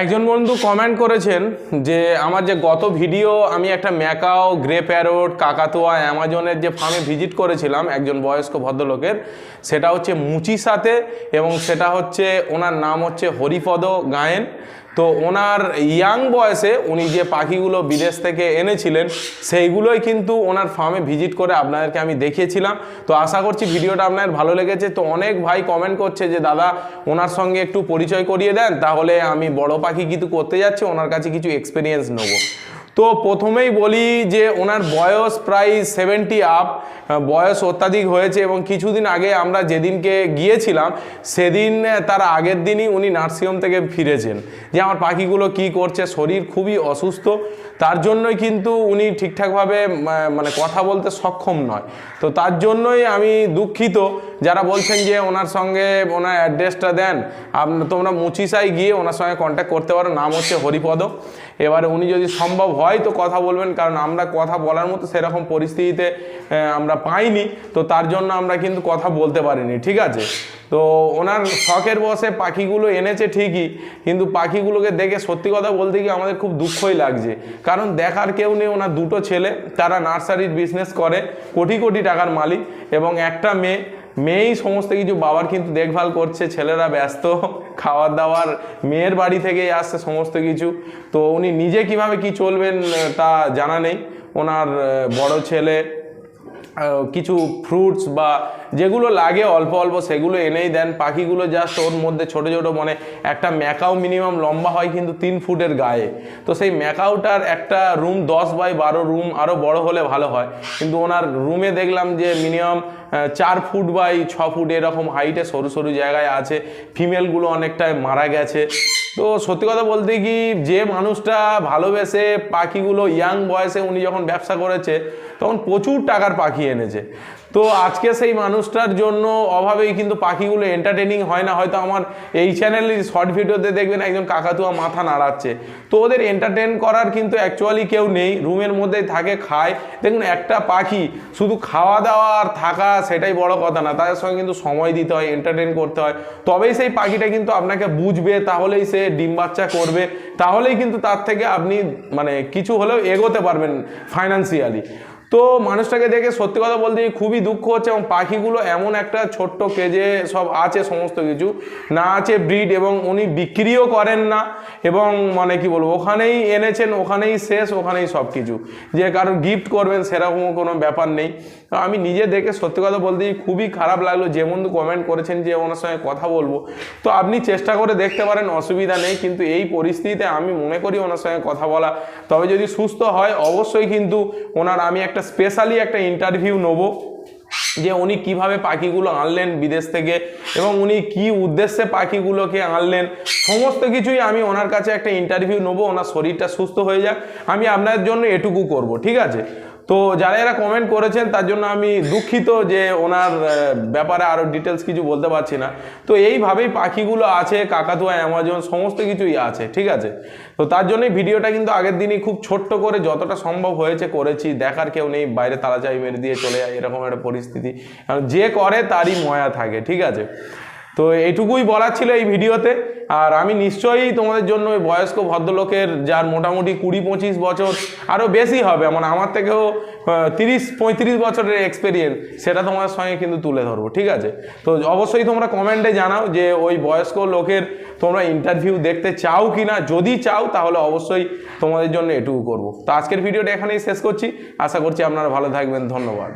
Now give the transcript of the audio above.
একজন বন্ধু কমেন্ট করেছেন যে, আমার যে গত ভিডিও আমি একটা ম্যাকাও, গ্রে প্যারোট, কাকাতুয়া, অ্যামাজনের যে ফার্মে ভিজিট করেছিলাম, একজন বয়স্ক ভদ্রলোকের, সেটা হচ্ছে মুচি সাথে এবং সেটা হচ্ছে ওনার নাম হচ্ছে হরিপদ গায়েন। তো ওনার ইয়াং বয়সে উনি যে পাখিগুলো বিদেশ থেকে এনেছিলেন, সেইগুলোই কিন্তু ওনার ফার্মে ভিজিট করে আপনাদেরকে আমি দেখিয়েছিলাম। তো আশা করছি ভিডিওটা আপনার ভালো লেগেছে। তো অনেক ভাই কমেন্ট করছে যে, দাদা, ওনার সঙ্গে একটু পরিচয় করিয়ে দেন, তাহলে আমি বড় পাখি কিন্তু করতে যাচ্ছি, ওনার কাছে কিছু এক্সপিরিয়েন্স নেব। তো প্রথমেই বলি যে ওনার বয়স প্রায় সেভেন্টি আপ বয়স অত্যাধিক হয়েছে এবং কিছুদিন আগে আমরা যেদিনকে গিয়েছিলাম, সেদিন তার আগের দিনই উনি নার্সিংহোম থেকে ফিরেছেন। যে আমার পাখিগুলো কি করছে, শরীর খুবই অসুস্থ, তার জন্যই কিন্তু উনি ঠিকঠাকভাবে মানে কথা বলতে সক্ষম নয়। তো তার জন্যই আমি দুঃখিত যারা বলছেন যে ওনার সঙ্গে ওনার অ্যাড্রেসটা দেন তোমরা মুচিসাই গিয়ে ওনার সঙ্গে কন্ট্যাক্ট করতে পারো। নাম হচ্ছে হরিপদ। এবারে উনি যদি সম্ভব হয় তো কথা বলবেন, কারণ আমরা কথা বলার মতো সেরকম পরিস্থিতিতে আমরা পাইনি। তো তার জন্য আমরা কিন্তু কথা বলতে পারিনি, ঠিক আছে? তো ওনার শখের বসে পাখিগুলো এনেছে ঠিকই, কিন্তু পাখিগুলোকে দেখে সত্যি কথা বলতে গিয়ে আমাদের খুব দুঃখই লাগছে। কারণ দেখার কেউ নেই, ওনার দুটো ছেলে, তারা নার্সারির বিজনেস করে, কোটি কোটি টাকার মালিক এবং একটা মেয়ে। মেয়েই সমস্ত কিছু, বাবার কিন্তু দেখভাল করছে, ছেলেরা ব্যস্ত খাওয়ার দাওয়ার মেয়ের বাড়ি থেকেই আসছে সমস্ত কিছু। তো উনি নিজে কীভাবে কি চলবেন তা জানা নেই। ওনার বড় ছেলে কিছু ফ্রুটস বা যেগুলো লাগে অল্প অল্প সেগুলো এনেই দেন। পাখিগুলো জাস্ট ওর মধ্যে ছোট ছোট মানে একটা ম্যাকাও মিনিমাম লম্বা হয় কিন্তু তিন ফুটের গায়ে। তো সেই ম্যাকাওটার একটা রুম দশ বাই বারো রুম আরও বড় হলে ভালো হয়। কিন্তু ওনার রুমে দেখলাম যে মিনিমাম চার ফুট বাই ছ ফুট এরকম হাইটে সরু সরু জায়গায় আছে। ফিমেলগুলো অনেকটাই মারা গেছে। তো সত্যি কথা বলতে কি, যে মানুষটা ভালোবেসে পাখিগুলো ইয়াং বয়সে উনি যখন ব্যবসা করেছে, তখন প্রচুর টাকার পাখি এনেছে। তো আজকে সেই মানুষটার জন্য অভাবেই কিন্তু পাখিগুলো এন্টারটেনিং হয় না। হয়তো আমার এই চ্যানেলের শর্ট ভিডিওতে দেখবেন একজন কাকাতুয়া মাথা নাড়াচ্ছে। তো ওদের এন্টারটেন করার কিন্তু অ্যাকচুয়ালি কেউ নেই। রুমের মধ্যেই থাকে, খায়। দেখুন, একটা পাখি শুধু খাওয়া দাওয়া আর থাকা সেটাই বড় কথা না। তাদের সঙ্গে কিন্তু সময় দিতে হয় এন্টারটেন করতে হয়। তবেই সেই পাখিটা কিন্তু আপনাকে বুঝবে, তাহলেই সে ডিম বাচ্চা করবে। তাহলেই কিন্তু তার থেকে আপনি মানে কিছু হলেও এগোতে পারবেন ফাইন্যান্সিয়ালি তো মানুষটাকে দেখে সত্যি কথা বলতে খুবই দুঃখ হচ্ছে এবং পাখিগুলো এমন একটা ছোট্ট কেজে সব আছে সমস্ত কিছু। না আছে ব্রিড এবং উনি বিক্রিও করেন না এবং মানে কি বলব, ওখানেই এনেছেন, ওখানেই শেষ, ওখানেই সব কিছু। যে কারণ গিফট করবেন সেরকম কোনো ব্যাপার নেই। আমি নিজে দেখে সত্যি কথা বলতে খুবই খারাপ লাগল যে বন্ধু কমেন্ট করেছেন যে ওনার সঙ্গে কথা বলব। তো আপনি চেষ্টা করে দেখতে পারেন, অসুবিধা নেই, কিন্তু এই পরিস্থিতিতে আমি মনে করি ওনার সঙ্গে কথা বলা। তবে যদি সুস্থ হয়, অবশ্যই কিন্তু ওনার আমি একটা স্পেশালি একটা ইন্টারভিউ নেব যে উনি কীভাবে পাখিগুলো আনলেন বিদেশ থেকে এবং উনি কি উদ্দেশ্যে পাখিগুলোকে আনলেন, সমস্ত কিছুই আমি ওনার কাছে একটা ইন্টারভিউ নেব, ওনার শরীরটা সুস্থ হয়ে যাক, আমি আপনার জন্য এটুকু করব, ঠিক আছে? তো যারা এরা কমেন্ট করেছেন, তার জন্য আমি দুঃখিত যে ওনার ব্যাপারে আরও ডিটেলস কিছু বলতে পারছি না। তো এইভাবেই পাখিগুলো আছে, কাকাতুয়া, অ্যামাজন, সমস্ত কিছুই আছে, ঠিক আছে? তো তার জন্যই ভিডিওটা কিন্তু আগের দিনই খুব ছোট্ট করে যতটা সম্ভব হয়েছে করেছি। দেখার কেউ নেই, বাইরে তালা চাবি মেরে দিয়ে চলে যায়, এরকম একটা পরিস্থিতি। কারণ যে করে তারই ময়া থাকে, ঠিক আছে? তো এইটুকুই বলার ছিল এই ভিডিওতে। আর আমি নিশ্চয়ই তোমাদের জন্য ওই বয়স্ক ভদ্রলোকের যার মোটামুটি কুড়ি পঁচিশ বছর আরও বেশি হবে মানে আমার থেকেও তিরিশ, পঁয়ত্রিশ বছরের এক্সপেরিয়েন্স সেটা তোমাদের সঙ্গে কিন্তু তুলে ধরবো, ঠিক আছে? তো অবশ্যই তোমরা কমেন্টে জানাও যে ওই বয়স্ক লোকের তোমরা ইন্টারভিউ দেখতে চাও কি না যদি চাও তাহলে অবশ্যই তোমাদের জন্য এটুকু করব। তো আজকের ভিডিওটা এখানেই শেষ করছি, আশা করছি আপনারা ভালো থাকবেন, ধন্যবাদ।